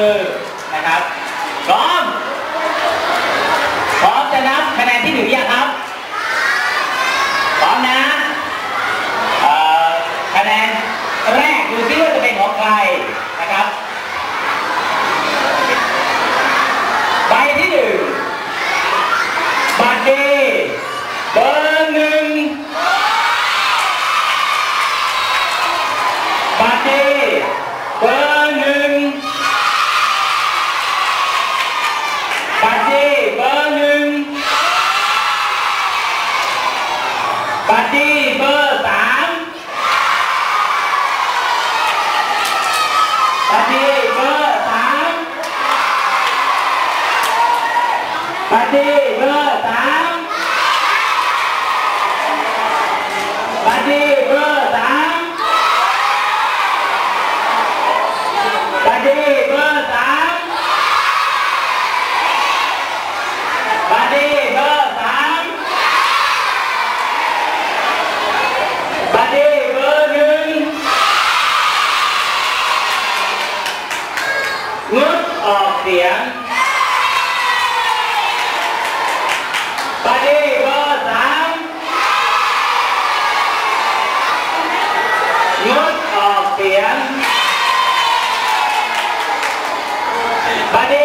มือนะครับก็ Và đi.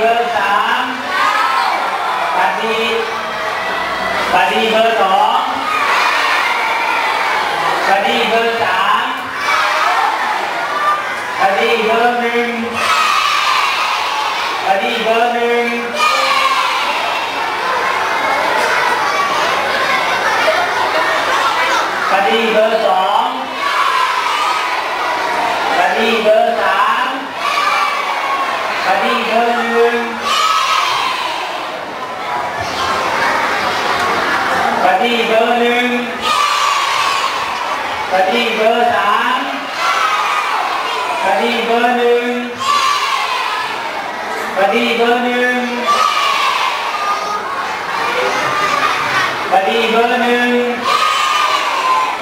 เบอร์สามบัดดีบัดีเบอร์สองบัดดีเบอร์สามบัดดีเบอร์หนึ่งบัดดีเบอร์หนึ่งคดีเบอร์สองคดีเบอร์สามคดีเบอร์หนึ่ง คดีเบอร์หนึ่งคดีเบอร์สามคดีเบอร์หนึ่งคดีเบอร์หนึ่งคดีเบอร์หนึ่ง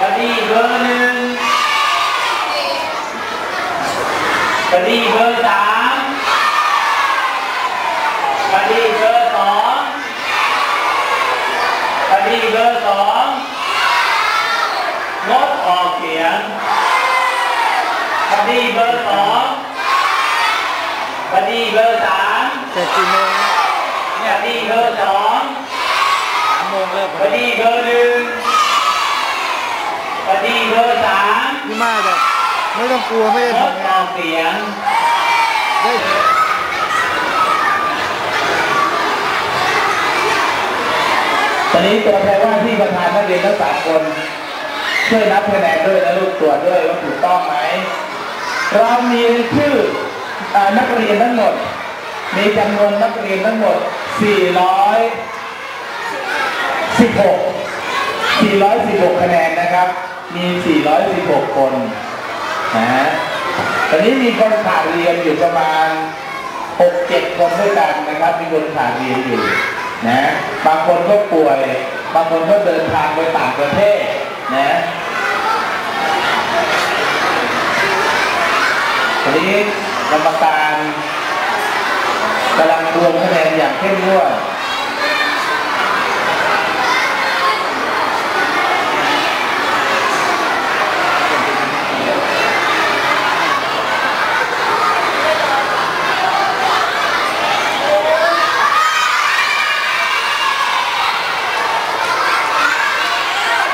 คดีเบอร์หนึ่งคดีเบอร์สามคดีเบอร์สองคดีเบอร์สองงดออกเสียงค ดีเบอร์สองคดีเบอร์สามเสร็จกี่โมงคดีเบอร์สองสามโมงเลิกคดีเบอร์หนึ่งคดีเบอร์สามพี่มาแบบไม่ต้องกลัวไม่ได้งดทำองาอนกเสียงได้ตอนนี้ตัวแทนว่าที่ประธานนักเรียนทั้งสามคนช่วยนับคะแนนด้วยนะลูกตรวจด้วยว่าถูกต้องไหม เรามีชื่ออนักเรียนทั้งหมด มีจำนวนนักเรียนทั้งหมด 416 416 คะแนนนะครับ มี 416 คนนะฮะตอนนี้มีคนขาดเรียนอยู่ประมาณ 6-7 คนด้วยกันนะครับ มีคนขาดเรียนอยู่นะ บางคนก็ป่วย บางคนก็เดินทางไปต่างประเทศนะตอ นนี้กรรมการกำลังรวมคะแนนอย่างเข้มงวด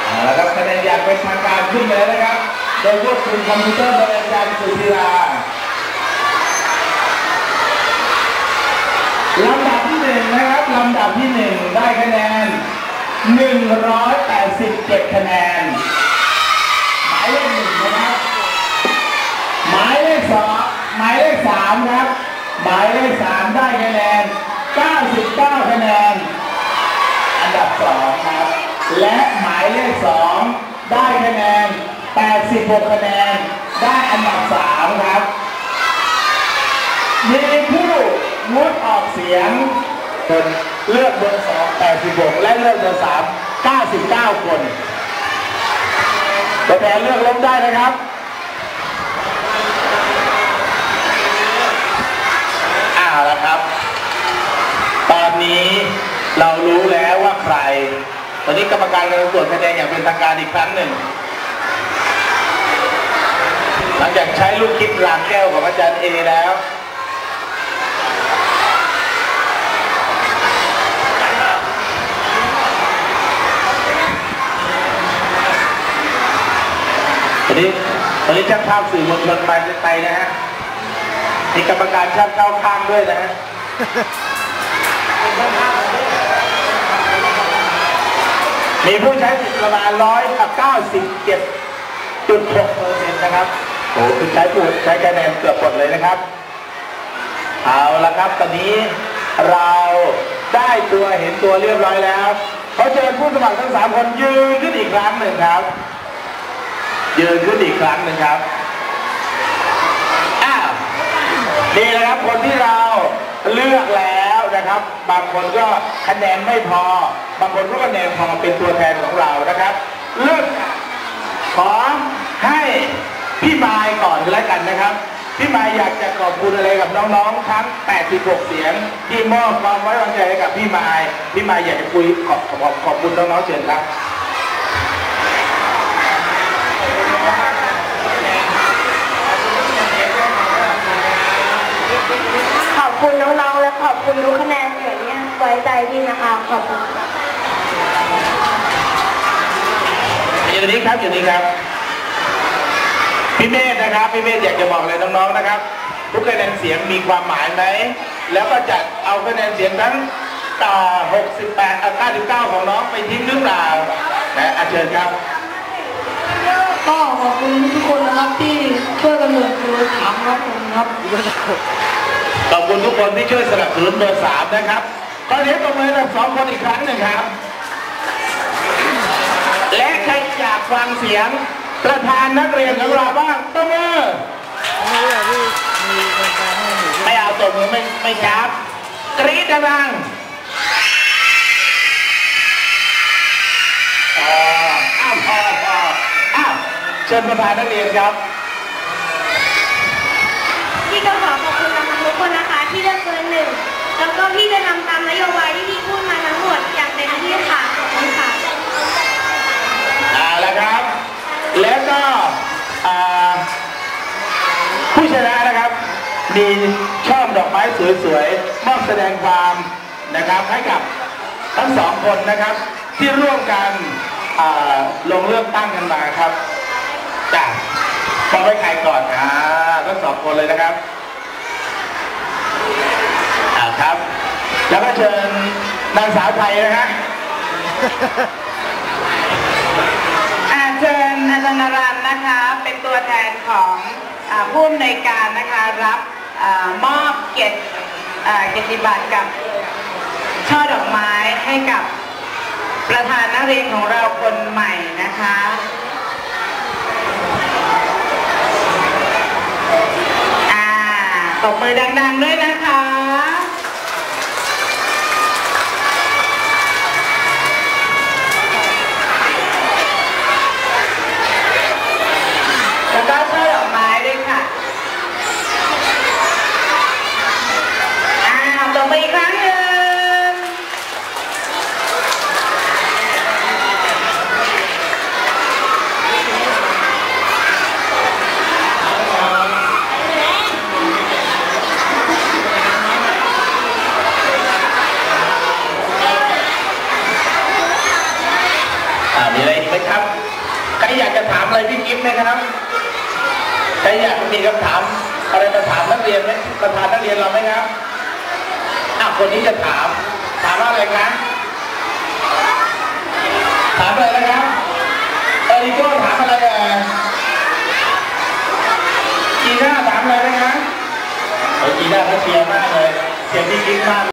เอาละครับคะแนนอย่างเป็นทางการขึ้นไปแล้วนะครับ โดยควบคุมคอมพิวเตอร์โดยอาจารย์สุธีราลำดับที่หนึ่งนะครับลำดับที่หนึ่งได้คะแนน 187 คะแนน หมายเลขหนึ่งนะครับ หมายเลขสองหมายเลขสามครับ หมายเลข สามได้คะแนน 99 คะแนน อันดับสองครับ และหมายเลขสองได้คะแนน 86 คะแนน ได้อันดับสามครับมีผู้งดออกเสียงคนเลือกเบอร์สอง86 และเลือกเบอร์สาม99 คนตัวแทนเลือกล้มได้นะครับ อ้าวแล้วครับ ตอนนี้เรารู้แล้วว่าใคร ตอนนี้กรรมการกำลังตรวจคะแนนอย่างเป็นทางการอีกครั้งหนึ่ง หลังจากใช้ลูกคิดลางแก้วของอาจารย์เอแล้วตอนนี้ตอนนี้ช่างภาพสื่อมวลชนไปไปนะฮะมีกรรมการช่างเข้าข้างด้วยนะฮะ มีผู้ใช้สิทธิ์ประมาณร้อยกับเก้าสิบเจ็ดจุดหกเปอร์เซ็นต์นะครับโอ้คือใช้ผู้ใช้คะแนนเกือบหมดเลยนะครับ เอาละครับ ตอนนี้เราได้ตัวเห็นตัวเรียบร้อยแล้วเขอเชิญผู้สมัครทั้งสามคนยืนขึ้นอีกครั้งหนึ่งครับ ยืนขึ้นอีกครั้งหนึ่งครับอ้าวนี่นะครับคนที่เราเลือกแล้ว นะครับ บางคนก็คะแนนไม่พอ บางคนก็คะแนนพอเป็นตัวแทนของเรานะครับเลือกขอให้พี่มายก่อนแล้วกันนะครับ พี่มายอยากจะขอบคุณอะไรกับน้องๆทั้ง 86 เสียง ที่มอบความไว้วางใจให้กับพี่มาย พี่มายอยากจะคุยขอบขอบขอบคุณน้องๆเชิญครับ อบคุณทุกคะแนนเสียงที่ไว้ใจพี่นะคะ ขอบคุณค่ะอยู่นี้ครับอยู่นี้ครับ พี่เมธนะครับ พี่เมธอยากจะบอกเลยน้องๆ นะครับ ทุกคะแนนเสียงมีความหมายไหม แล้วก็จะเอาคะแนนเสียงทั้งต่อ 68อะ99 ของน้องไปทิ้งหรือเปล่านะอาเชิญครับ ก็ขอบคุณทุกคนนะครับที่ช่วยกันเหลือคือถามครับผมครับ ขอบคุณทุกคนที่ช่วยสนับสนุนเบอร์สามนะครับขอเสียงตบมือให้ทั้งสองคนอีกครั้งหนึ่งครับ และใครอยากฟังเสียงประธานนักเรียนของเราบ้างตบมือไม่อยากที่มีคนไม่เอาตบมือไม่ไม่จับ กรี๊ดดังอ้าวพอพออ้าวเชิญประธานนักเรียนครับพี่ก็ขอขอบคุณนะคะ ที่เลือกเบอร์หนึ่งแล้วก็พี่จะทำตามนโยบายที่พี่พูดมาทั้งหมดอย่างเต็มที่ค่ะขอบคุณค่ะเอาละครับ แล้วก็ผู้ชนะนะครับมีช่อดอกไม้สวยๆมอบแสดงความนะครับให้กับทั้งสองคนนะครับ ที่ร่วมกันลงเลือกตั้งกันมาครับจ้ะมอบให้ใครก่อนอ่าทั้งสองคนเลยนะครับ ครับ แล้วก็เชิญนางสาวไทยนะฮะอาเชิญอาจารย์นรันนะคะ เป็นตัวแทนของผู้อำนวยการนะคะรับอมอบเกียรติเกียรติบัตรกับช่อดอกไม้ให้กับประธานนักเรียนของเราคนใหม่นะคะตบมือดังๆด้วยนะคะ แล้วก็ช่อดอกไม้ด้วยค่ะ อ่าตบมืออีกครั้งหนึ่ง อ่ามีอะไรอีกไหมครับ ใครอยากจะถามอะไรพี่กิฟต์ไห มครับใครอยากมีคำถามอะไรมาถามนักเรียนไหมประธานนักเรียนเราไหมครับอะคนนี้จะถาม ถามว่าอะไรครับ ถามอะไรนะครับเอริโก้ถามอะไรอะจีน่าถามอะไรนะครับโอ้ยจีน่าเขาเชียร์มากเลยเชียร์พี่กิฟต์มาก